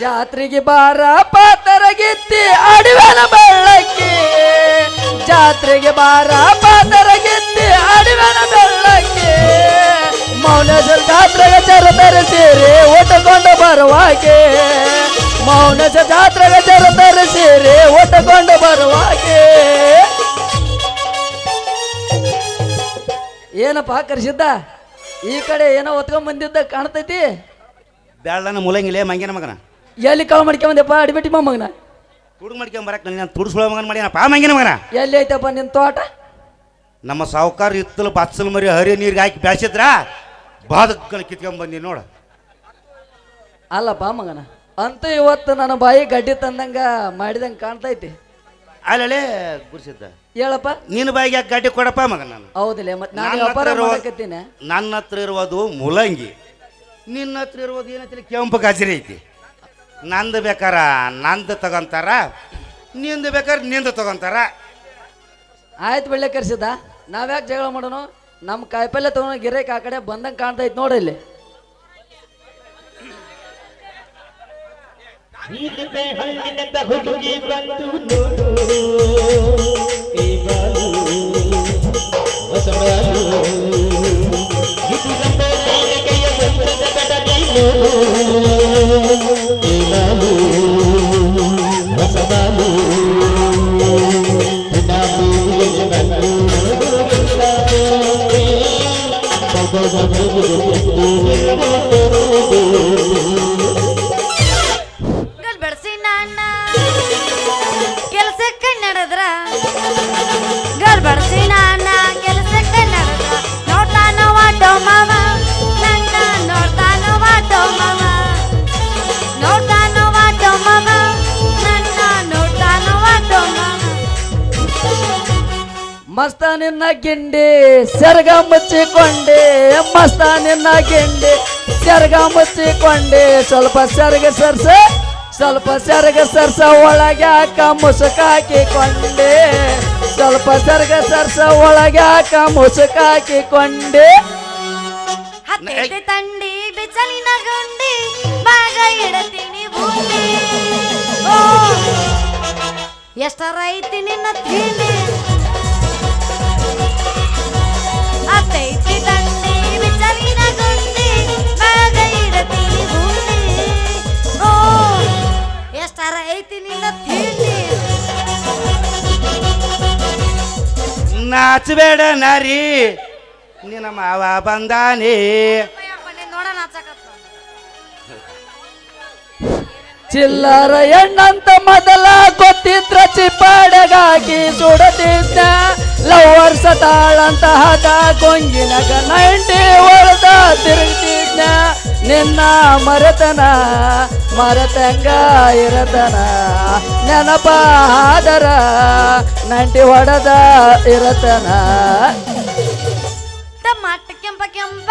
ಜಾತ್ರೆಗೆ ಬಾರ ಪಾತರಗಿತ್ತಿ ಅಡಿವನ ಬೆಳ್ಳಕ್ಕೆ. ಜಾತ್ರೆಗೆ ಬಾರ ಪಾತರಗಿತ್ತಿ ಅಡಿವನ ಬೆಳ್ಳಕ್ಕಿ. ಮೌನಜ ಜಾತ್ರೆಗೆ ಚರತರ ಸೇರಿ ಒಟ್ಟುಕೊಂಡು ಬರುವಾಗೆ ಮೌನಜ ಜಾತ್ರೆಗೆ ಚರತರ ಸೇರಿ ಒಟ್ಟುಕೊಂಡು ಬರುವಾಗೆ ಏನಪ್ಪ ಕರ್ಸಿದ್ದ? ಈ ಕಡೆ ಏನೋ ಒತ್ಕೊಂಡ್ ಬಂದಿದ್ದ ಕಾಣ್ತೈತಿ? ಬೇಡ ಮುಲಂಗಿಲೇ ಮಂಗಿನ ಮಗನ. ಎಲ್ಲಿ ಕಾಳು ಮಾಡ್ಕೊಂಬಂದಪ್ಪ? ಅಡಿಬಿಟ್ಟಿ ಮಗನ. ತುಡುಗ್ ಮಾಡ್ಕೊಂಡ್ ಬರಕ್ ನಾನು ತುಡಿಸ್ಕೊಳ್ಳೋ ಮಗನ ಮಾಡ್ಯಾನಪ್ಪ ಮಂಗಿನ ಮಗನ? ಎಲ್ಲಿ ಐತಪ್ಪ ನಿನ್ನ ತೋಟ? ನಮ್ಮ ಸಾವುಕಾರ ಇತ್ತಲು ಬಚ್ಚಲ್ ಮರಿ ಹರಿ ನೀರಿಗೆ ಹಾಕಿ ಬ್ಯಾಸಿದ್ರ? ಬಾದಕ್ಕನ ಕಿತ್ಕೊಂಡ್ ಬಂದಿ ನೋಡ. ಅಲ್ಲಪ್ಪ ಮಗನ. ಅಂತ ಇವತ್ತು ನನ್ನ ಬಾಯಿ ಗಡ್ಡಿ ತಂದಂಗ ಮಾಡಿದಂಗ ಕಾಣ್ತೈತಿ. ಅಲ್ಲೇ ಗುರ್ಸಿದ್ದ. ಹೇಳಪ್ಪ. ನಿನ್ನ ಬಾಯಿಗೆ ಯಾಕೆ ಗಡ್ಡಿ ಕೊಡಪ್ಪ ಮಗನ ನಾನು? ಹೌದಿಲ್ಲ ಮತ್ತೆ ನಾನು ನನ್ನ ವ್ಯಾಪಾರ ಹತ್ರ ಇರುವ- ಮಾಡಕತ್ತೀನಿ. ನನ್ನ ಹತ್ರ ಇರುವುದು ಮೂಲಂಗಿ. ನಿನ್ನ ಹತ್ರ ಇರುವುದು ಏನೈತಿ ಕೆಂಪು ಗಾಜರಿ ಐತಿ. ನಂದು ಬೇಕಾರ ನಂದು ತಗೊಂತಾರ ನಿಂದು ಬೇಕಾರೆ ನಿಂದು ತಗೊಂತಾರ. ಆಯ್ತು ಬೆಳ್ಳೆ ಕರ್ಸಿದ್ದ ನಾವ್ಯಾಕೆ ಜಗಳ ಮಾಡೋಣ? ನಮ್ಮ ಕಾಯಿಪಲ್ಲೆ ತಗೊಂಡು ಗಿರೇಕ್ ಆ ಕಡೆ ಬಂದಂಗೆ ಇತ್ತು ನೋಡಿ ಇಲ್ಲಿ. ಹುಡುಗಿ ಬಂತು ನೋಡು. ಈ ಬಾಲು ಹೊಸ ಬಾಲು. ಕಡಲಿ ನೋಡು ಮಸ್ತ ನಿನ್ನ ಗಿಂಡಿ ಸೆರಗ ಮುಚ್ಚಿಕೊಂಡೆ. ಮಸ್ತ ನಿನ್ನ ಗಿಂಡಿ ಸೆರಗ ಮುಚ್ಚಿಕೊಂಡೆ. ಸ್ವಲ್ಪ ಸೆರಗ ಸರ್ಸ ಸ್ವಲ್ಪ ಸೆರಗ ಸರ್ಸ ಒಳಗೆ ಹಾಕ ಮುಸುಕ ಹಾಕಿಕೊಂಡೆ. ಸ್ವಲ್ಪ ಸೆರಗ ಸರ್ಸ ಒಳಗೆ ಹಾಕ ಮುಸುಕ ಹಾಕಿಕೊಂಡೆ. ತಂಡಿ ಬಿಚಲಿನ ಗುಂಡಿ ಬಾಗ ಇಡತೀನಿ ಬುಂಡಿ ಎಷ್ಟರ ಐತಿ ನಿನ್ನ ತಿಂಡಿ? ನಾಚಬೇಡ ನಾರಿ ನಿನ್ನ ಮಾವ ಬಂದಾನೆ. ಚಿಲ್ಲರ ಎಣ್ಣಂತ ಮೊದಲ ಗೊತ್ತಿದ್ರ ಚಿಪ್ಪಾಡಗಾಗಿ ಸುಡತಿದ್ದ. ತಾಳಂತ ಹಗ ಗೊಂಗಿನಗ ನೈಂಟಿ ಹೊಡೆದ ತಿರುಗಿದ್ದ ನಿನ್ನ ಮರೆತನ, ಮರೆತಂಗ ಇರತನ, ನೆನಪಾದರ ನೈಂಟಿ ಹೊಡೆದ ಇರತನ. ಕೆಂಪ ಕೆಂಪ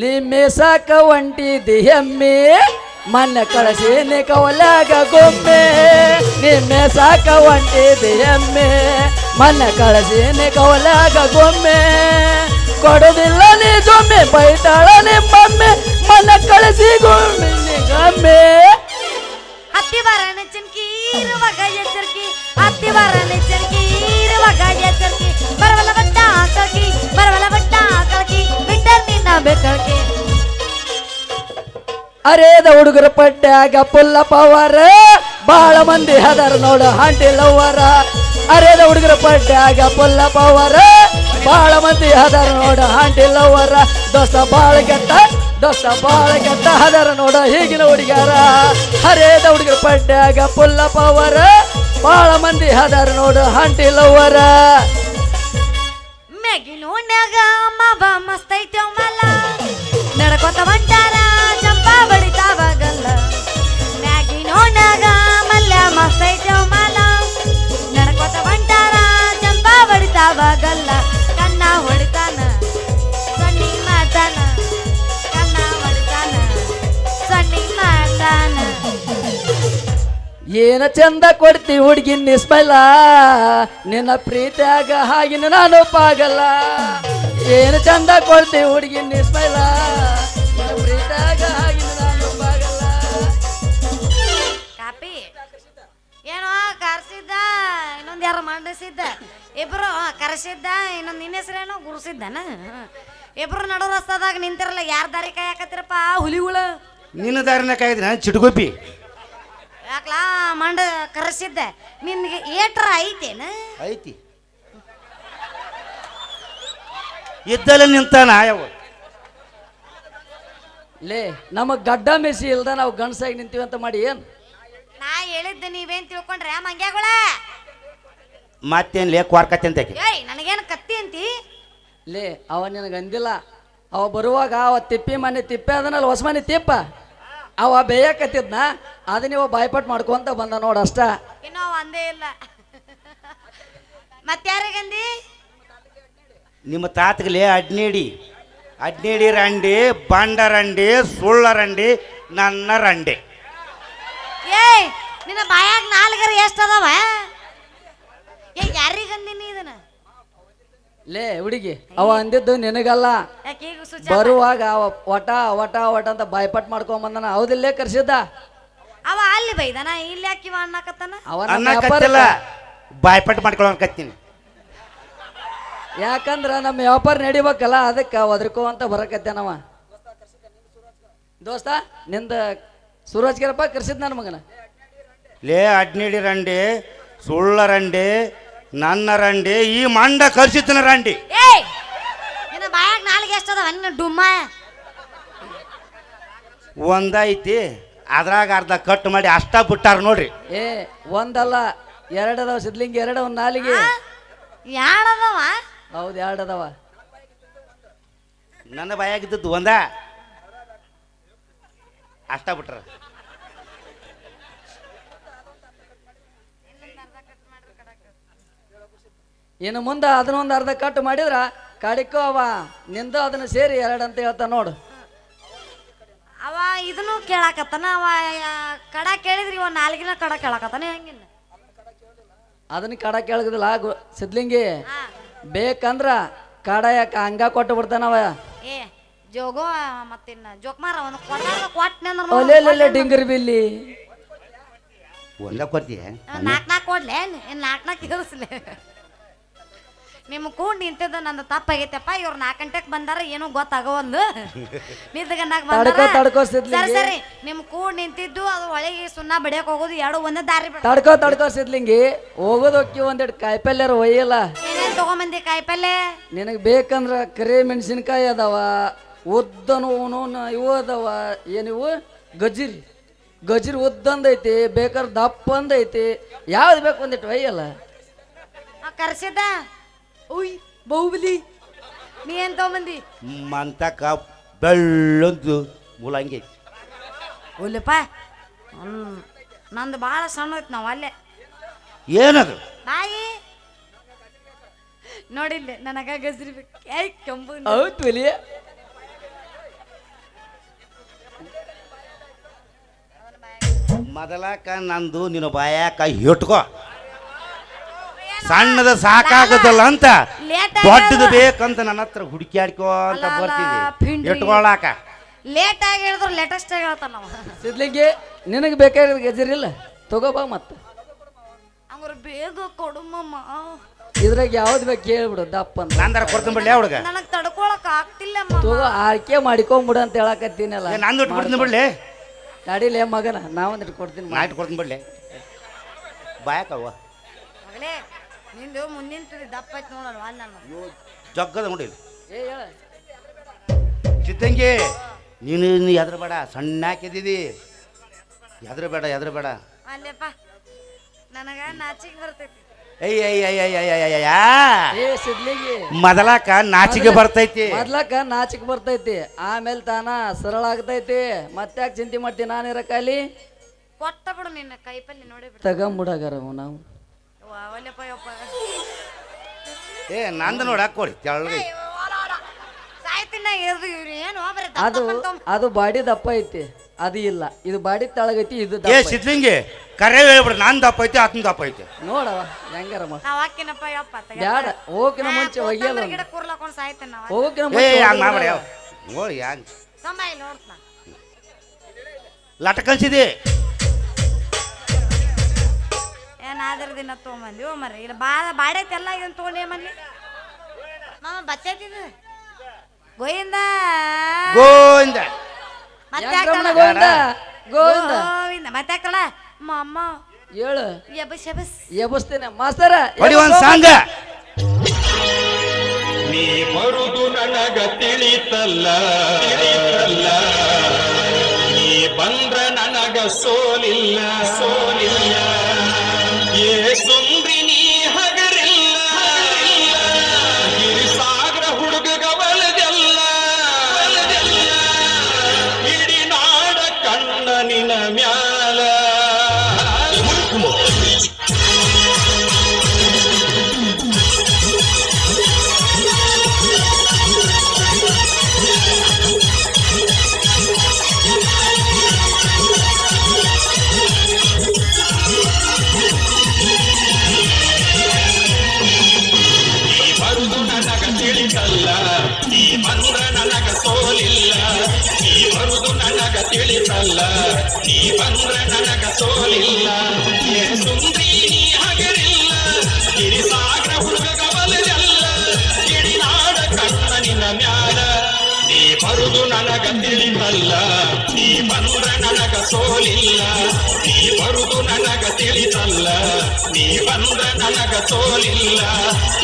ನಿಮ್ಮೆ ಸಾಕ ಒಂಟಿದಿ ಹೆಮ್ಮೆ ಮನ್ನ ಕಳಸೇನೆ ಕವಲಾಗ ಗೊಮ್ಮೆ. ನಿಮ್ಮೆ ಸಾಕ ಒಂಟಿದಿ ಹೆಮ್ಮೆ ಮನ್ನ ಕಳಸೇನೆ ಕವಲಾಗ ಗೊಮ್ಮೆ. ಕೊಡೋದಿಲ್ಲ ನೀ ಜೊಮ್ಮೆ, ಬೈತಾಳ ಅರೇದ ಹುಡುಗರ ಪಟ್ಟ್ಯಾಗ ಪುಲ್ಲ ಪವರ ಬಾಳ ಮಂದಿ ಹದರ ನೋಡು ಹಾಂಟಿ ಲವ್ವರ ಅರೆದ ಹುಡುಗರ ಪಟ್ಟ್ಯಾಗ ಪುಲ್ಲ ಪವರ ಬಾಳ ಮಂದಿ ಹದರ ನೋಡು ಹಾಂಟಿ ಲವ್ವರ ದೋಸ್ತ ಬಾಳ ಕೆಟ್ಟ, ದೋಸ್ತ ಬಾಳ ಕೆಟ್ಟ ಹದಾರ ನೋಡ ಹೀಗಿನ ಹುಡುಗ್ಯಾರ. ಹರೇದ ಹುಡುಗರ ಪಟ್ಟ್ಯಾಗ ಪುಲ್ಲ ಪವರ ಬಾಳ ಮಂದಿ ಹದರ ನೋಡು ಹಾಂಟಿ ಲವ್ವರ ಮಾವ ಮಸ್ತ್ ಐತೆ ಮಲ್ಲ ನಡ್ಕೋತ ಹೊಂಟಾರ ಏನ ಚಂದ ಕೊಡ್ತಿ ಹುಡುಗಿ ನಿಸ್ಮೈಲ. ನಿನ್ನ ಪ್ರೀತಿಯಾಗ ಹಾಗಿನ ನಾನು ಪಾಗಲ್ಲ ಏನ ಚಂದ ಕೊಡ್ತಿ ಹುಡುಗಿ ನಿಸ್ಮೈಲ. ನಿನ್ನ ಪ್ರೀತಿಯಾಗ ಹಾಗಿನ ನಾನು ಪಾಗಲ್ಲ ಕಾಪಿ ಏನೋ ಕರ್ಸಿದ್ದ ಇನ್ನೊಂದು ಯಾರು ಮಂಡಿಸಿದ್ದ. ಇಬ್ರು ಕರೆಸಿದ್ದ ಇನ್ನೊಂದು ನಿನ್ನ ಹೆಸರೇನು ಗುರುಸಿದ್ದನ? ಇಬ್ರು ನಡು ರಸ್ತಾದಾಗ ನಿಂತಿರಲ್ಲ ಯಾರ ದಾರಿ ಕಾಯಕತ್ತಿರಪ್ಪ ಹುಲಿಗಳು? ನಿನ್ನ ದಾರಿನ ಕಾಯ್ದ್ರೆ ಚಿಟ್ಗೋಪಿ. ಯಾಕ್ಲಾ ಮಂಡ ಕರೆಸಿದ್ದೆ? ನಿನ್ಗೆ ಏಟ್ರ ಐತೇನು? ಐತಿ. ಇದ್ದಲ್ಲ ನಿಂತಾನ ಯಾವ ಲೇ ನಮಗ್ ಗಡ್ಡ ಮೆಸಿ ಇಲ್ದ ನಾವು ಗಂಡಸಾಗಿ ನಿಂತೀವಿ ಅಂತ ಮಾಡಿ ಏನ್? ನಾ ಹೇಳಿದ್ದೆ ನೀವೇನ್ ತಿಳ್ಕೊಂಡ್ರೆ? ಮಂಗ್ಯಾಗಳ? ಮತ್ತೇನ್ ಲೇ ಕ್ವಾರ್ಕತ್ತೆ ಅಂತ ಆಕಿ. ಏಯ್ ನನಗೇನು ಕತ್ತಿ ಅಂತಿ? ಲೇ ಅವ ನಿನಗೆ ಅಂದಿಲ್ಲ. ಅವ ಬರುವಾಗ ಅವ ತಿಪ್ಪಿ ಮನೆ ತಿಪ್ಪೆ ಅದನಲ್ಲ ಹೊಸ ಮನೆ ತಿಪ್ಪ? ಅವ ಬೇಯಕತ್ತಿದ್ನ ಅದನ್ನ ಇವ ಬಾಯ್ಪಟ್ ಮಾಡ್ಕೊಂತ ಬಂದ ನೋಡ ಅಷ್ಟ. ಇನ್ನೂ ಒಂದೇ ಇಲ್ಲ. ಮತ್ತಾರಿಗಂದಿ ನಿಮ್ಮ ತಾತಗಲೇ ಅಡ್ನೇಡಿ ಅಡ್ನೇಡಿ ರಂಡಿ ಬಂಡ ರಂಡಿ ಸುಳ್ಳ ರಂಡಿ ನನ್ನ ರಂಡಿ. ಏಯ್ ನಿನ್ನ ಬಾಯಾಗ ನಾಲ್ಗರ ಎಷ್ಟು ಅದಾವ? ಏ ಯಾರಿಗಂದಿನಿ ಇದನ್ನ? ಲೇ ಹುಡುಗಿ ಅವ ಅಂದಿದ್ದು ನಿನಗಲ್ಲ. ಯಾಕೆ ಈಗ ಸುಚ ಬರುವಾಗ ಅವ ಒಟ ಒಟ ಒಟ ಅಂತ ಬಾಯ್ಪಟ್ ಮಾಡ್ಕೊಂಡ್ ಬಂದನ. ಹೌದಿಲ್ಲೇ ಕರ್ಸಿದ್ದ? ಅವ ಅಲ್ಲಿ ಬೈದನ? ಇಲ್ಲಿ ಅಕ್ಕಿ ಅನ್ನಕತ್ತಾನ? ಅವ ನಮ್ಮ ಅನ್ನ ವ್ಯಾಪಾರ ಬಾಯ್ಪಟ್ಟು ಮಾಡ್ಕೊಳ್ಳೋ ಕತ್ತೀನಿ. ಯಾಕಂದ್ರ ನಮ್ಮ ವ್ಯಾಪಾರ ನಡಿಬೇಕಲ್ಲ ಅದಕ್ಕೆ ಒದ್ರಕೋ ಅಂತ ಬರಕತ್ತೇನವ ದೋಸ್ತ ನಿಂದ ಸೂರಜ್ ಗಿರಪ್ಪ ಕರ್ಸಿದ್ ನನ್ನ ಮಗನ? ಲೇ ಅಡ್ನಿಡಿ ರಂಡಿ ಸುಳ್ಳ ರಂಡಿ ನನ್ನ ರಂಡಿ ಈ ಮಂಡ ಕರ್ಸಿದ್ದನ ರಂಡಿ. ಏಯ್! ನಿನ್ನ ಬಾಯಾಗ ನಾಲ್ಗೆ ಎಷ್ಟು ಅದಾವ ನಿನ್ನ ಡುಮ್ಮ? ಒಂದೈತಿ ಅದ್ರಾಗ ಅರ್ಧ ಕಟ್ ಮಾಡಿ ಅಷ್ಟ ಬಿಟ್ಟಾರ ನೋಡ್ರಿ. ಏ ಒಂದಲ್ಲ ಎರಡದವ ಸಿದ್ಲಿಂಗ ಎರಡ ಒಂದ್ ನಾಲಿಗೆ. ಯಾಡದವ? ಹೌದು ಎರಡದವ ನನ್ನ ಬಾಯಾಗಿದ್ದದ್ದು ಒಂದ. ಅಷ್ಟ ಬಿಟ್ರ. ಇನ್ನು ಮುಂದೆ ಅದನ್ನೊಂದು ಅರ್ಧ ಕಟ್ ಮಾಡಿದ್ರ ಕಡಿಕೋ ಅವ ನಿಂದ ಅದನ್ನ ಸೇರಿ ಎರಡು ಅಂತ ಹೇಳ್ತಾ ನೋಡು. ಅವ ಇದನ್ನು ಕೇಳಾಕತ್ತಾನ ಅವ ಕಡ ಕೇಳಿದ್ರಿ ಇವ ನಾಲ್ಗಿನ ಕಡ ಕೇಳಾಕತ್ತಾನ ಹೆಂಗಿಲ್ಲ ಅದನ್ನ ಕಡ ಕೇಳಗದಿಲ್ಲ ಆಗು ಸಿದ್ಲಿಂಗಿ. ಬೇಕಂದ್ರ ಕಡ ಯಾಕ ಹಂಗ ಕೊಟ್ಟು ಬಿಡ್ತಾನವ ಏ ಜೋಗೋ ಮತ್ತಿನ್ನ ಜೋಕ್ಮಾರ ಅವನು ಕೊಟ್ಟಾಗ ಕೊಟ್ಟನೆ ಒಲೆ ಡಿಂಗರ್ ಬಿಲ್ಲಿ. ಒಂದ ಕೊಡ್ತೀಯ ನಾಲ್ಕು ನಾಲ್ಕು ಕೊಡ್ಲೆ ಏನು ನಾಲ್ಕು ನಾಲ್ಕು ಇರಿಸ್ಲೆ ನಿಮ್ಮ ಕೂಡ್ ನಿಂತಿದ್ದ ನಂದು ತಪ್ಪಾಗೈತಪ್ಪ ಇವ್ರು ನಾಲ್ಕು ಗಂಟೆಗೆ ಬಂದಾರ ಏನೂ ಗೊತ್ತಾಗೋ ಒಂದು. ಬಂದಾರ. ತಡ್ಕೋ ಸರಿ ಸಿದ್ಲಿಂಗಿ. ಸರಿ ನಿಮ್ಮ ಕೂಡ್ ನಿಂತಿದ್ದು ಅದು ಒಳಗೆ ಸುಣ್ಣ ಬಡಿಯಕ್ ಹೋಗೋದು ಎರಡು ಒಂದೇ ದಾರಿ ಬಿಡ ತಡ್ಕೋ ತಡ್ಕೋ ಸಿದ್ಲಿಂಗಿ ಹೋಗೋದು ಹೊಕ್ಕಿ ಒಂದೆರಡು ಕಾಯಿಪಲ್ಯರ ಒಯ್ಯಲ್ಲ. ಏನೇನ್ ತಗೊಂಬಂದಿ ಕಾಯಿಪಲ್ಲೆ ನಿನಗೆ ಬೇಕಂದ್ರ ಕರಿ ಮೆಣಸಿನ್ಕಾಯಿ ಅದಾವ ಉದ್ದನು ಇವು ಅದಾವ ಏನಿವು ಗಜಿರಿ. ಗಜಿರಿ ಉದ್ದಂದೈತಿ ಬೇಕಾದ್ರೆ ದಪ್ಪ ಅಂದೈತಿ ಯಾವ್ದು ಬೇಕು ಒಂದಿಟ್ಟು ಒಯ್ಯಲ್ಲ. ಆ ಕರ್ಸಿದ್ದ? ಉಯ್ ಬಾಹುಬಲಿ ನೀ ಎಂತ ತಗೊಂಬಂದಿ ಮಂತಕ ಬೆಳ್ಳೊಂದು ಮೂಲಂಗಿ ಒಲ್ಲಪ್ಪ ನಂದು ಭಾಳ ಸಣ್ಣ ಹೋಯ್ತು ನಾವು ಅಲ್ಲೇ. ಏನದು? ಬಾಯಿ ನೋಡಿಲ್ಲ ನನಗ ಗಜ್ರಿ ಬೇಕು. ಏಯ್ ಕೆಂಪು ಹೌದು ಒಲಿ ಮೊದಲಕ ನಂದು ನಿನ್ನ ಬಾಯಾಕ ಹಿಟ್ಕೋ. ಸಣ್ಣದ ಸಾಕಾಗದಲ್ಲ ಅಂತ. ಲೇಟ್ ದೊಡ್ಡದು ಬೇಕಂತ ನನ್ನ ಹತ್ರ ಹುಡುಕ್ಯಾಡ್ಕೋ ಅಂತ ಅಲ್ಲ, ಅಲ್ಲ, ಬರ್ತೀನಿ ಪಿಂಡ್ರಿ. ಇಟ್ಕೊಳಾಕ ಲೇಟ್ ಆಗಿ ಹೇಳಿದ್ರು ಲೇಟೆಸ್ಟ್ ಆಗಿ ಹೇಳ್ತಾನ ನಾವು ಸಿದ್ಲಿಂಗಿ ನಿನಗೆ ಬೇಕಾಗಿರೋದು ಗೆಜ್ಜಿರಿಲ್ಲ ತಗೋಬ ಮತ್ತೆ. ಅವ್ರು ಬೇಗ ಕೊಡುಮಮ್ಮ. ಇದ್ರಾಗ ಯಾವ್ದು ಬೇಕು ಕೇಳ್ಬಿಡು ದಪ್ಪ ಅಂತ. ನಂದರ ಕೊಡ್ತೀನಿ ಬಿಡ್ಲಿ ಹುಡುಗ ನನಗೆ ತಡ್ಕೊಳಕ್ ಆಗ್ತಿಲ್ಲ ತಗೋ ಆಯ್ಕೆ ಮಾಡಿಕೊಂಬಿಡು ಅಂತ ಹೇಳಕತ್ತೀನಲ್ಲ ನಂದು ಇಟ್ಬಿಡ್ತೀನಿ ಬಿಡ್ಲಿ ಗಾಡಿಲೇ ಮಗನ ನಾವೊಂದಿಟ್ಟು ಕೊಡ್ತೀನಿ ನಾ ಇಟ್ಕೊಡ್ತೀನಿ ಬಿಡ್ಲಿ. ಬಾಯಕವ್ವ ಮಗಲೇ ನಿಂದು ಮುಂದಿನ ತುದಿ ದಪ್ಪ ಐತಿ ನೋಡೋಣ ಅಲ್ಲಿ ನಾನು. ಜಗ್ಗದ ನೋಡಿ ಏ ಹೇಳ. ಚಿತ್ತಂಗಿ ನೀನು ನೀನು ಎದ್ರ ಬೇಡ ಸಣ್ಣ ಹಾಕಿದ್ದೀವಿ ಎದ್ರ ಬೇಡ ಎದ್ರ ಬೇಡ ಅಲ್ಲಪ್ಪ ನನಗ ನಾಚಿಗೆ ಬರ್ತೈತಿ. ಅಯ್ಯ ಅಯ್ಯ ಅಯ್ಯ ಅಯ್ಯ ಅಯ್ಯ ಅಯ್ಯ ಅಯ್ಯ. ಏ ಸಿದ್ಲಿಗಿ ಮೊದಲಾಕ ನಾಚಿಕೆ ಬರ್ತೈತಿ. ಮೊದ್ಲಕ್ಕ ನಾಚಿಕೆ ಬರ್ತೈತಿ. ಆಮೇಲೆ ತಾನ ಸರಳ ಆಗ್ತೈತಿ. ಮತ್ತ್ಯಾಕೆ ಚಿಂತೆ ಮಾಡ್ತೀನಿ ನಾನು ಇರಕಾಲಿ ಕೊಟ್ಟ ಬಿಡು ನಿನ್ನ ಕೈಪಲ್ಲಿ ನೋಡಿ ಬಿಡು. ತಗೊಂಬಿಡಾಗಾರ ನಾವು. ಯಪ್ಪ ಏ ನಂದು ನೋಡಿ ಕೊಡಿ ತೆಳ್ಳಗೆ ಸಾಯ್ತಿನ ಇವ್ರು ಏನು? ಬರೀ ಅದು ಅದು ಬಾಡಿ ದಪ್ಪ ಐತಿ ಅದು ಇಲ್ಲ. ಇದು ಬಾಡಿ ತಳಗೈತಿ ಇದು ಏ ದಪ್ಪ ಐತಿ. ಸಿದ್ಲಿಂಗಿ ಕರೆ ಹೇಳ್ಬಿಡ್ರಿ ನಾನ್ ದಪ್ಪ ಐತಿ ಆತನ ದಪ್ಪ ಐತಿ. ನೋಡವ ಹೆಂಗಾರ ಮಾ ನಾವ್ ಹಾಕಿನಪ್ಪ ಯಪ್ಪ ತೆಗ್ಯಾಕ. ಬ್ಯಾಡ ಹೋಗಿನ ಮುಂಚೆ ಕೂತಂದ್ರ ಒಯ್ಯಲ್ಲ ಗಿಡ ಕೂರ್ಲಾಕೊಂಡ್ ಸಾಯ್ತೇನೆ ನಾವ್. ಹೋಗಿನ ಏ ಮುಂಚೆ ಹಂಗ ಮಾಡ್ಬೇಡ ಒಯ್ಯಲ್ಲ. ಯಾವ ಓ ಯಾನ್. ತಮ್ಮ ಇಲ್ಲಿ ನೋಡ್ತಾ ಲಟ ಕಲ್ಸಿದಿ ಏನ್ ಆದ್ರ ದಿನ ತೊಗೊಂಬಂದಿ. ಓ ಮರ್ರಿ ಇಲ್ಲ ಬಾ ಬಾಡೆ ಎಲ್ಲ ಇದನ್ನ ತೊಗೊಂಡು ಏನ್ ಮಾಡ್ಲಿ? ಮಾಮ ಬಚ್ಚೈತಿದ ಗೋಯಿಂದ ಗೋವಿಂದ. ಮತ್ತೆ ಹಾಕಲ್ಲ? ಗೋವಿಂದ? ಗೋವಿಂದ. ಗೋವಿಂದ. ಮತ್ತೆ ಹಾಕಲ್ಲ? ಅಮ್ಮ ಹೇಳು. ಎಬಸ್ ಎಬಸ್. ಎಬಸ್ತೇನೆ. ಮಾಸ್ತರ ಹೊಡಿ ಒಂದು ಸಾಂಗ. ನೀ ಮರುದು ನನಗ ತಿಳಿತಲ್ಲ. ತಿಳಿತಲ್ಲ. ನನಗ ಸೋಲಿಲ್ಲ ಏ ಸುಂದ್ರಿ ನೀ ಹಗರಿಲ್ಲ ಗಿರಿಸಾಗರ ಹುಡುಗ ಬಲದಲ್ಲ ಇಡೀ ನಾಡ ಕಣ್ಣ ನಿನ್ನ ಮ್ಯಾಲ ನೀ ಬರುದು ನನಗ ತಿಳಿತಲ್ಲ ನೀ ಬಂದ್ರ ನನಗ ಸೋಲಿಲ್ಲ ನೀ ಬರುದು ನನಗ ತಿಳಿತಲ್ಲ ನೀ ಬಂದ್ರ ನನಗ ಸೋಲಿಲ್ಲ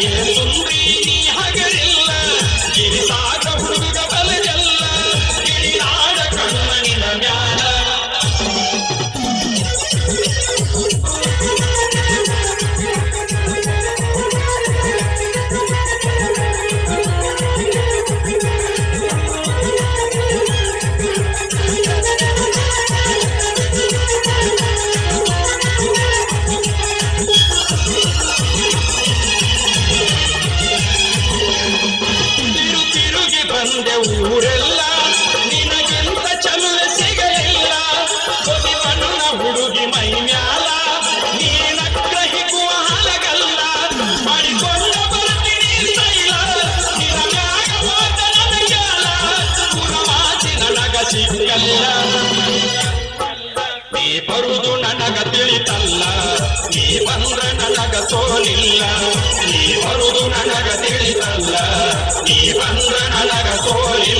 ಏ ಸುಂದ್ರಿ ನೀ ಹಗರಿಲ್ಲ ತಿರುಗಿ ಬಂದೆ ಊರೆಲ್ಲ ನನಗ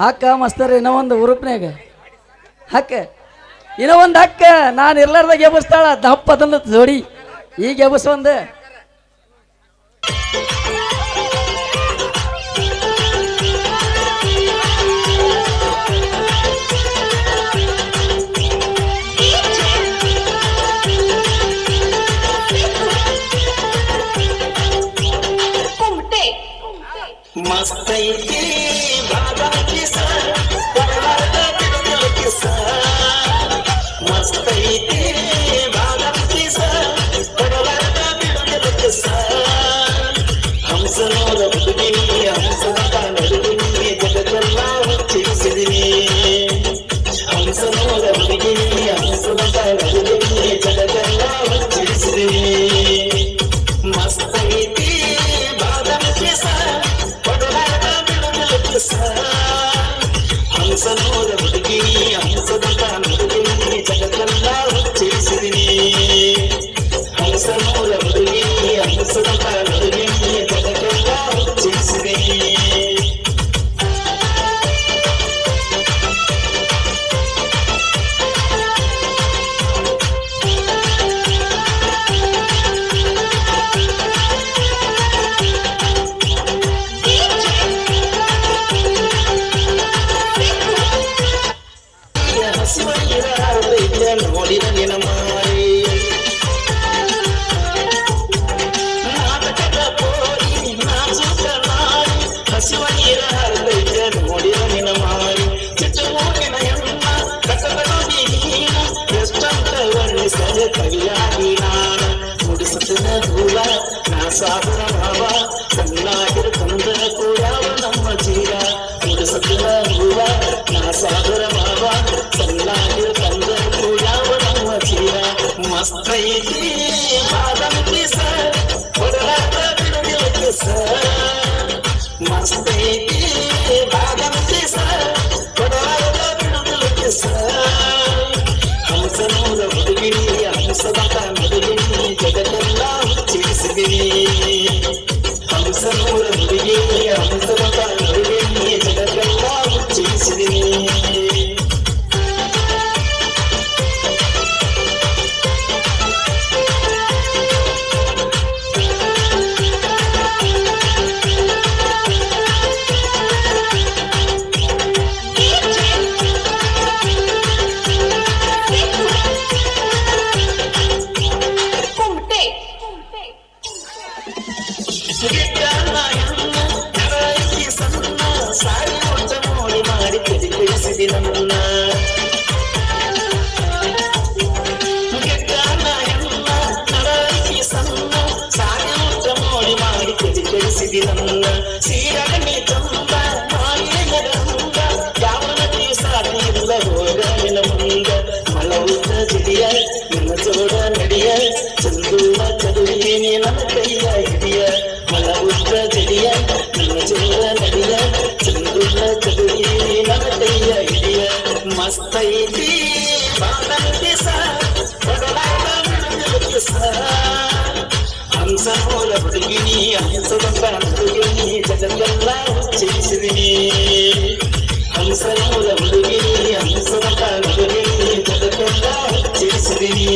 ಅಕ್ಕ ಮಸ್ತರ, ಇನ್ನೋ ಒಂದು ಉರುಪ್ನ್ಯಾಗ ಹಕ್ಕ. ಇನ್ನೋ ಒಂದು ಹಕ್ಕ. ನಾನು ಇರ್ಲಾರ್ದಾಗ ಎಬ್ಬಿಸ್ತಾಳ, ದಪ್ಪ ಜೋಡಿ. ಈಗ ಎಬ್ಬಸ್ தினம் ఓలపుడిని అహింసదంతా పుడిని జగదంతా చేసిదిని హంసనములపుడిని అహింసదంతా పుడిని జగదంతా చేసిదిని